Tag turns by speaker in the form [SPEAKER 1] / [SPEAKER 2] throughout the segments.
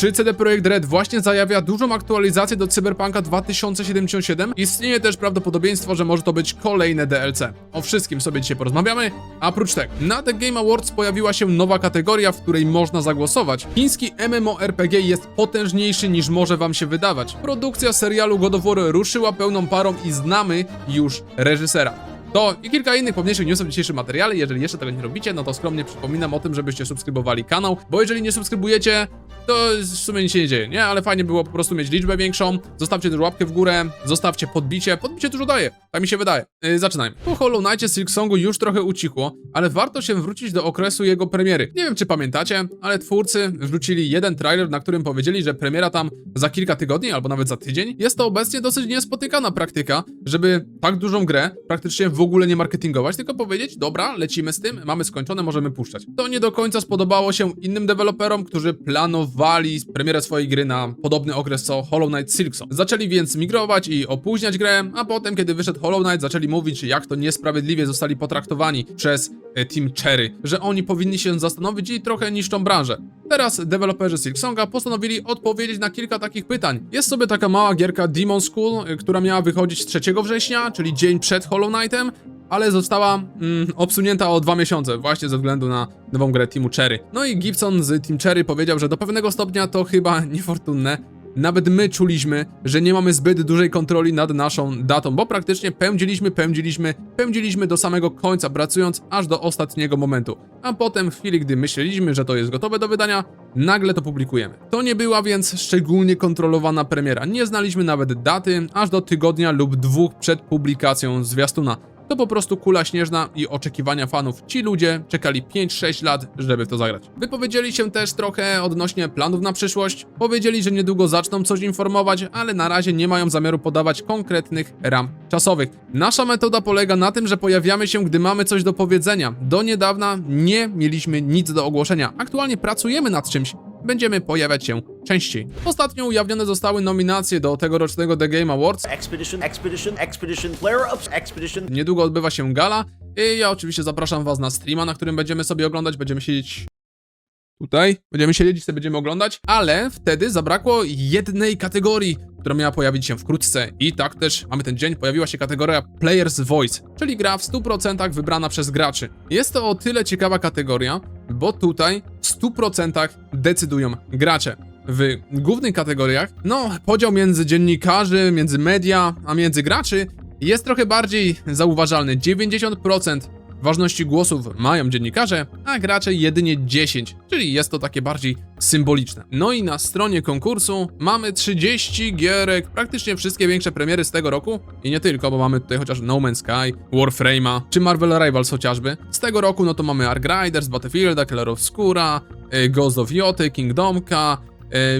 [SPEAKER 1] Czy CD Projekt Red właśnie zajawia dużą aktualizację do Cyberpunka 2077? Istnieje też prawdopodobieństwo, że może to być kolejne DLC. O wszystkim sobie dzisiaj porozmawiamy. A oprócz tego, na The Game Awards pojawiła się nowa kategoria, w której można zagłosować. Chiński MMORPG jest potężniejszy niż może wam się wydawać. Produkcja serialu God of War ruszyła pełną parą i znamy już reżysera. To i kilka innych pomniejszych newsów w dzisiejszym materiale. Jeżeli jeszcze tego nie robicie, no to skromnie przypominam o tym, żebyście subskrybowali kanał, bo jeżeli nie subskrybujecie, to w sumie nic się nie dzieje, nie? Ale fajnie było po prostu mieć liczbę większą. Zostawcie też łapkę w górę, zostawcie podbicie. Podbicie dużo daje, tak mi się wydaje. Yy, zaczynajmy. Po Hollow Knightie Silk Songu już trochę ucichło, ale warto się wrócić do okresu jego premiery. Nie wiem, czy pamiętacie, ale twórcy wrzucili jeden trailer, na którym powiedzieli, że premiera tam za kilka tygodni albo nawet za tydzień. Jest to obecnie dosyć niespotykana praktyka, żeby tak dużą grę praktycznie w ogóle nie marketingować, tylko powiedzieć, dobra, lecimy z tym, mamy skończone, możemy puszczać. To nie do końca spodobało się innym deweloperom, którzy planowali premierę swojej gry na podobny okres co Hollow Knight Silksong. Zaczęli więc migrować i opóźniać grę, a potem, kiedy wyszedł Hollow Knight, zaczęli mówić, jak to niesprawiedliwie zostali potraktowani przez e, Team Cherry, że oni powinni się zastanowić i trochę niszczą branżę. Teraz deweloperzy Silksonga postanowili odpowiedzieć na kilka takich pytań. Jest sobie taka mała gierka Demon School, y, która miała wychodzić 3 września, czyli dzień przed Hollow Knightem, ale została mm, obsunięta o dwa miesiące, właśnie ze względu na nową grę Teamu Cherry. No i Gibson z Team Cherry powiedział, że do pewnego stopnia to chyba niefortunne. Nawet my czuliśmy, że nie mamy zbyt dużej kontroli nad naszą datą, bo praktycznie pędziliśmy, pędziliśmy, pędziliśmy do samego końca, pracując aż do ostatniego momentu. A potem, w chwili, gdy myśleliśmy, że to jest gotowe do wydania, nagle to publikujemy. To nie była więc szczególnie kontrolowana premiera. Nie znaliśmy nawet daty, aż do tygodnia lub dwóch przed publikacją zwiastuna. To po prostu kula śnieżna i oczekiwania fanów. Ci ludzie czekali 5-6 lat, żeby w to zagrać. Wypowiedzieli się też trochę odnośnie planów na przyszłość. Powiedzieli, że niedługo zaczną coś informować, ale na razie nie mają zamiaru podawać konkretnych ram czasowych. Nasza metoda polega na tym, że pojawiamy się, gdy mamy coś do powiedzenia. Do niedawna nie mieliśmy nic do ogłoszenia. Aktualnie pracujemy nad czymś, będziemy pojawiać się częściej. Ostatnio ujawnione zostały nominacje do tegorocznego The Game Awards.
[SPEAKER 2] Expedition, Expedition, Expedition, Flare Ups, Expedition.
[SPEAKER 1] Niedługo odbywa się gala i ja oczywiście zapraszam was na streama, na którym będziemy sobie oglądać, będziemy siedzieć tutaj, będziemy siedzieć i sobie będziemy oglądać, ale wtedy zabrakło jednej kategorii, która miała pojawić się wkrótce i tak też mamy ten dzień, pojawiła się kategoria Player's Voice, czyli gra w 100% wybrana przez graczy. Jest to o tyle ciekawa kategoria, bo tutaj w 100% decydują gracze. W głównych kategoriach, no, podział między dziennikarzy, między media, a między graczy jest trochę bardziej zauważalny. 90% ważności głosów mają dziennikarze, a gracze jedynie 10, czyli jest to takie bardziej symboliczne. No i na stronie konkursu mamy 30 gierek, praktycznie wszystkie większe premiery z tego roku i nie tylko, bo mamy tutaj chociaż No Man's Sky, Warframe'a czy Marvel Rivals chociażby. Z tego roku no to mamy Ark Riders, Battlefielda, Killer of Skura, y, Ghost of Joty, Kingdomka,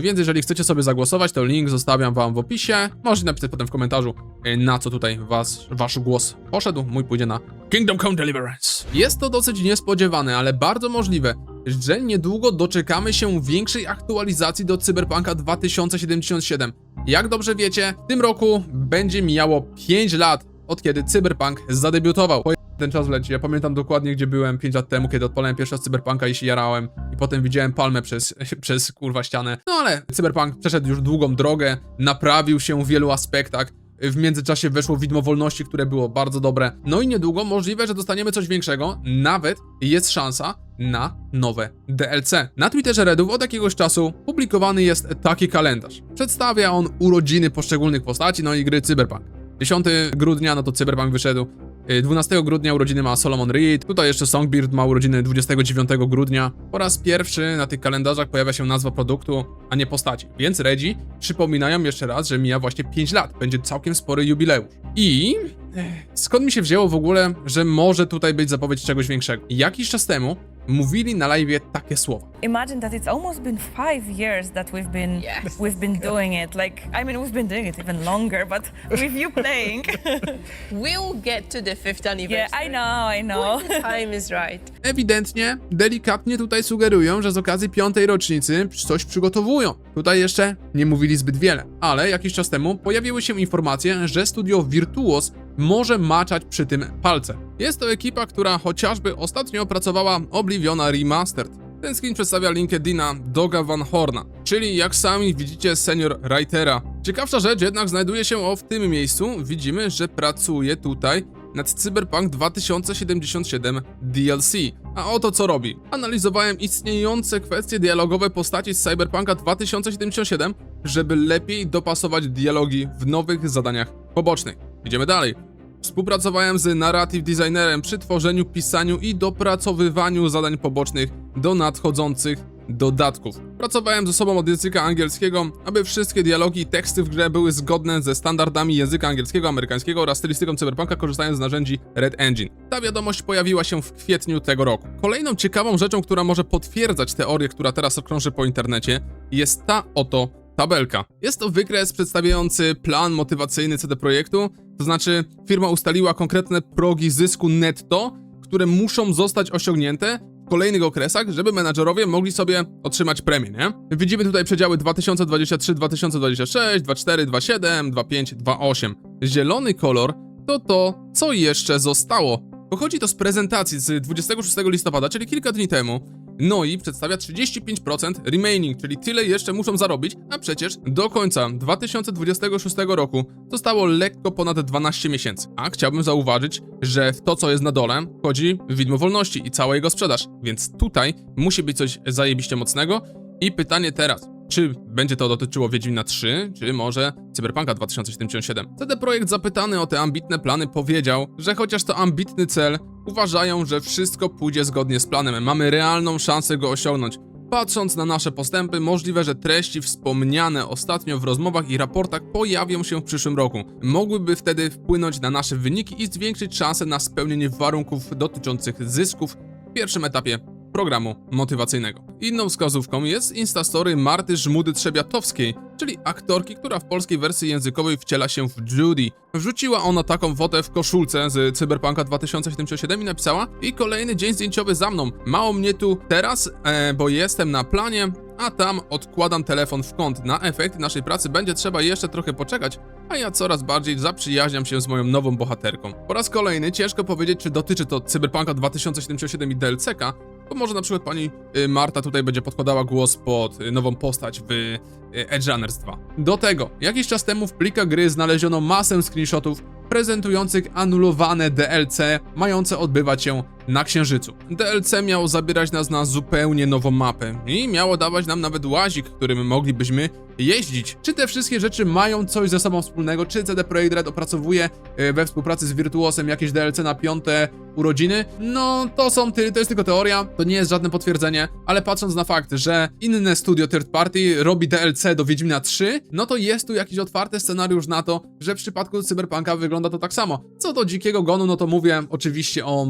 [SPEAKER 1] Więc jeżeli chcecie sobie zagłosować, to link zostawiam wam w opisie. Możecie napisać potem w komentarzu, e, na co tutaj was, wasz głos poszedł. Mój pójdzie na Kingdom Come Deliverance. Jest to dosyć niespodziewane, ale bardzo możliwe, że niedługo doczekamy się większej aktualizacji do Cyberpunka 2077. Jak dobrze wiecie, w tym roku będzie mijało 5 lat od kiedy Cyberpunk zadebiutował. Ten czas leci. Ja pamiętam dokładnie, gdzie byłem 5 lat temu, kiedy odpalałem pierwszy raz Cyberpunka i się jarałem. I potem widziałem palmę przez, przez kurwa ścianę. No ale Cyberpunk przeszedł już długą drogę, naprawił się w wielu aspektach. W międzyczasie weszło widmo wolności, które było bardzo dobre. No i niedługo możliwe, że dostaniemy coś większego. Nawet jest szansa na nowe DLC. Na Twitterze Redów od jakiegoś czasu publikowany jest taki kalendarz. Przedstawia on urodziny poszczególnych postaci, no i gry Cyberpunk. 10 grudnia, no to Cyberpunk wyszedł. Y, 12 grudnia urodziny ma Solomon Reed. Tutaj jeszcze Songbird ma urodziny 29 grudnia. Po raz pierwszy na tych kalendarzach pojawia się nazwa produktu, a nie postaci. Więc Redzi przypominają jeszcze raz, że mija właśnie 5 lat. Będzie całkiem spory jubileusz. I eh, skąd mi się wzięło w ogóle, że może tutaj być zapowiedź czegoś większego? Jakiś czas temu mówili na live takie słowa.
[SPEAKER 3] Imagine that it's almost been five years that we've been
[SPEAKER 4] Yes.
[SPEAKER 3] we've been doing it. Like I mean, we've been doing it even longer, but with you playing,
[SPEAKER 4] We'll get to the fifth anniversary.
[SPEAKER 3] yeah, I know, I know.
[SPEAKER 4] When the time is right.
[SPEAKER 1] Ewidentnie, delikatnie tutaj sugerują, że z okazji piątej rocznicy coś przygotowują. Tutaj jeszcze nie mówili zbyt wiele, ale jakiś czas temu pojawiły się informacje, że studio Virtuos może maczać przy tym palce. Jest to ekipa, która chociażby ostatnio opracowała Obliviona Remastered. Ten screen przedstawia LinkedIna Doga Van Horna, czyli jak sami widzicie senior writera. Ciekawsza rzecz jednak znajduje się o w tym miejscu. Widzimy, że pracuje tutaj nad Cyberpunk 2077 DLC. A oto co robi. Analizowałem istniejące kwestie dialogowe postaci z Cyberpunka 2077, żeby lepiej dopasować dialogi w nowych zadaniach pobocznych. Idziemy dalej. Współpracowałem z narrative designerem przy tworzeniu, pisaniu i dopracowywaniu zadań pobocznych do nadchodzących dodatków. Pracowałem ze sobą od języka angielskiego, aby wszystkie dialogi i teksty w grze były zgodne ze standardami języka angielskiego, amerykańskiego oraz stylistyką cyberpunka, korzystając z narzędzi Red Engine. Ta wiadomość pojawiła się w kwietniu tego roku. Kolejną ciekawą rzeczą, która może potwierdzać teorię, która teraz krąży po internecie, jest ta oto tabelka. Jest to wykres przedstawiający plan motywacyjny CD Projektu, to znaczy firma ustaliła konkretne progi zysku netto, które muszą zostać osiągnięte w kolejnych okresach, żeby menadżerowie mogli sobie otrzymać premię, nie? Widzimy tutaj przedziały 2023, 2026, 24, 27, 25, 28. Zielony kolor to to, co jeszcze zostało. Pochodzi to z prezentacji z 26 listopada, czyli kilka dni temu. No i przedstawia 35% remaining, czyli tyle jeszcze muszą zarobić, a przecież do końca 2026 roku zostało lekko ponad 12 miesięcy. A chciałbym zauważyć, że w to, co jest na dole, wchodzi widmo wolności i cała jego sprzedaż, więc tutaj musi być coś zajebiście mocnego. I pytanie teraz, czy będzie to dotyczyło Wiedźmina 3, czy może Cyberpunka 2077. CD Projekt zapytany o te ambitne plany powiedział, że chociaż to ambitny cel, uważają, że wszystko pójdzie zgodnie z planem. Mamy realną szansę go osiągnąć. Patrząc na nasze postępy, możliwe, że treści wspomniane ostatnio w rozmowach i raportach pojawią się w przyszłym roku. Mogłyby wtedy wpłynąć na nasze wyniki i zwiększyć szanse na spełnienie warunków dotyczących zysków w pierwszym etapie programu motywacyjnego. Inną wskazówką jest Instastory Marty Żmudy-Trzebiatowskiej, czyli aktorki, która w polskiej wersji językowej wciela się w Judy. Wrzuciła ona taką fotę w koszulce z Cyberpunka 2077 i napisała i kolejny dzień zdjęciowy za mną. Mało mnie tu teraz, e, bo jestem na planie, a tam odkładam telefon w kąt. Na efekt naszej pracy będzie trzeba jeszcze trochę poczekać, a ja coraz bardziej zaprzyjaźniam się z moją nową bohaterką. Po raz kolejny ciężko powiedzieć, czy dotyczy to Cyberpunka 2077 i DLC-ka, bo może na przykład pani y, Marta tutaj będzie podkładała głos pod y, nową postać w y, Edge Runners 2. Do tego, jakiś czas temu w plikach gry znaleziono masę screenshotów prezentujących anulowane DLC mające odbywać się na Księżycu. DLC miało zabierać nas na zupełnie nową mapę i miało dawać nam nawet łazik, którym moglibyśmy jeździć. Czy te wszystkie rzeczy mają coś ze sobą wspólnego? Czy CD Projekt Red opracowuje e, we współpracy z Virtuosem jakieś DLC na piąte urodziny? No, to są ty, to jest tylko teoria, to nie jest żadne potwierdzenie, ale patrząc na fakt, że inne studio third party robi DLC do Wiedźmina 3, no to jest tu jakiś otwarty scenariusz na to, że w przypadku Cyberpunka wygląda to tak samo. Co do Dzikiego Gonu, no to mówię oczywiście o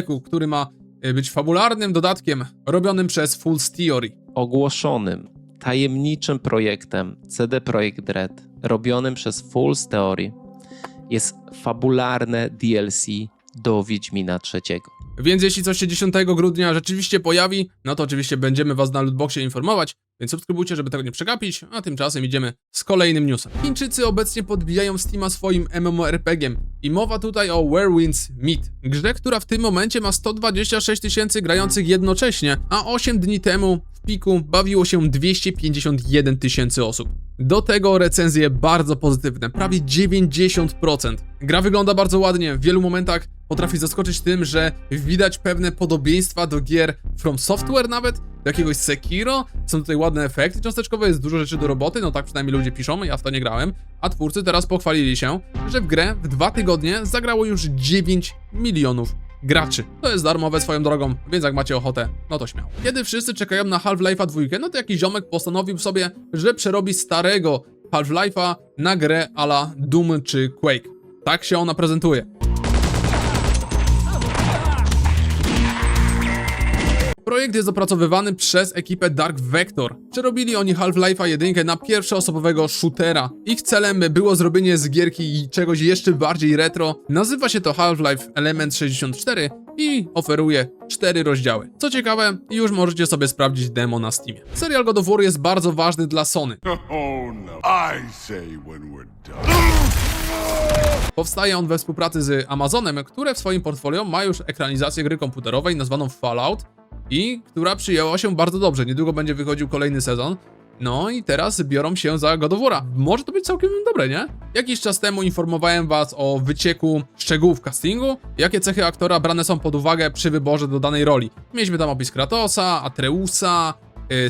[SPEAKER 1] DLC-ku, który ma e, być fabularnym dodatkiem robionym przez Fool's Theory.
[SPEAKER 5] ogłoszonym tajemniczym projektem CD Projekt Red, robionym przez Fool's Theory, jest fabularne DLC do Wiedźmina III.
[SPEAKER 1] Więc jeśli coś się 10 grudnia rzeczywiście pojawi, no to oczywiście będziemy was na Lootboxie informować, więc subskrybujcie, żeby tego nie przegapić, a tymczasem idziemy z kolejnym newsem. Chińczycy obecnie podbijają Steama swoim MMORPG-iem i mowa tutaj o Where Winds Meet, grze, która w tym momencie ma 126 tysięcy grających jednocześnie, a 8 dni temu w piku bawiło się 251 tysięcy osób. Do tego recenzje bardzo pozytywne, prawie 90%. Gra wygląda bardzo ładnie, w wielu momentach potrafi zaskoczyć tym, że widać pewne podobieństwa do gier From Software nawet, do jakiegoś Sekiro, są tutaj ładne efekty cząsteczkowe, jest dużo rzeczy do roboty, no tak przynajmniej ludzie piszą, ja w to nie grałem, a twórcy teraz pochwalili się, że w grę w dwa tygodnie zagrało już 9 milionów graczy. To jest darmowe swoją drogą, więc jak macie ochotę, no to śmiało. Kiedy wszyscy czekają na Half-Life'a 2, no to jakiś ziomek postanowił sobie, że przerobi starego Half-Life'a na grę ala Doom czy Quake. Tak się ona prezentuje. Projekt jest opracowywany przez ekipę Dark Vector. Przerobili oni Half-Life'a 1 na pierwszoosobowego shootera. Ich celem było zrobienie z gierki czegoś jeszcze bardziej retro. Nazywa się to Half-Life Element 64 i oferuje 4 rozdziały. Co ciekawe, już możecie sobie sprawdzić demo na Steamie. Serial God of War jest bardzo ważny dla Sony.
[SPEAKER 6] Oh no. I say when we're done.
[SPEAKER 1] Powstaje on we współpracy z Amazonem, które w swoim portfolio ma już ekranizację gry komputerowej nazwaną Fallout i która przyjęła się bardzo dobrze. Niedługo będzie wychodził kolejny sezon. No i teraz biorą się za God. Może to być całkiem dobre, nie? Jakiś czas temu informowałem was o wycieku szczegółów castingu, jakie cechy aktora brane są pod uwagę przy wyborze do danej roli. Mieliśmy tam opis Kratosa, Atreusa,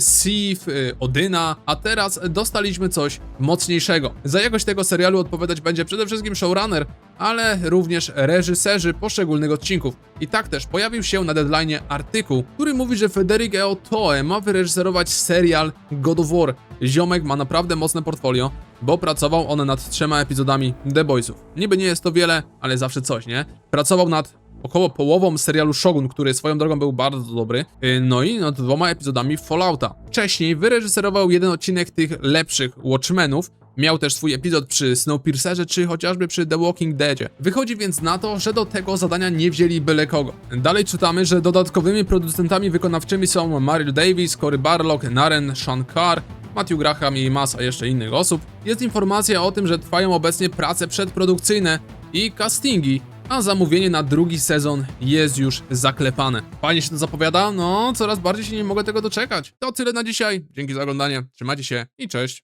[SPEAKER 1] Sif, y, Odyna, a teraz dostaliśmy coś mocniejszego. Za jakość tego serialu odpowiadać będzie przede wszystkim showrunner, ale również reżyserzy poszczególnych odcinków. I tak też pojawił się na deadline artykuł, który mówi, że Federic Eotoe ma wyreżyserować serial God of War. Ziomek ma naprawdę mocne portfolio, bo pracował on nad trzema epizodami The Boysów. Niby nie jest to wiele, ale zawsze coś, nie? Pracował nad około połową serialu Shogun, który swoją drogą był bardzo dobry, yy, no i nad dwoma epizodami Fallouta. Wcześniej wyreżyserował jeden odcinek tych lepszych Watchmenów, Miał też swój epizod przy Snowpiercerze, czy chociażby przy The Walking Deadzie. Wychodzi więc na to, że do tego zadania nie wzięli byle kogo. Dalej czytamy, że dodatkowymi producentami wykonawczymi są Mario Davis, Cory Barlog, Naren, Sean Carr, Matthew Graham i masa jeszcze innych osób. Jest informacja o tym, że trwają obecnie prace przedprodukcyjne i castingi, a zamówienie na drugi sezon jest już zaklepane. Fajnie się to zapowiada? No, coraz bardziej się nie mogę tego doczekać. To tyle na dzisiaj. Dzięki za oglądanie. Trzymajcie się i cześć.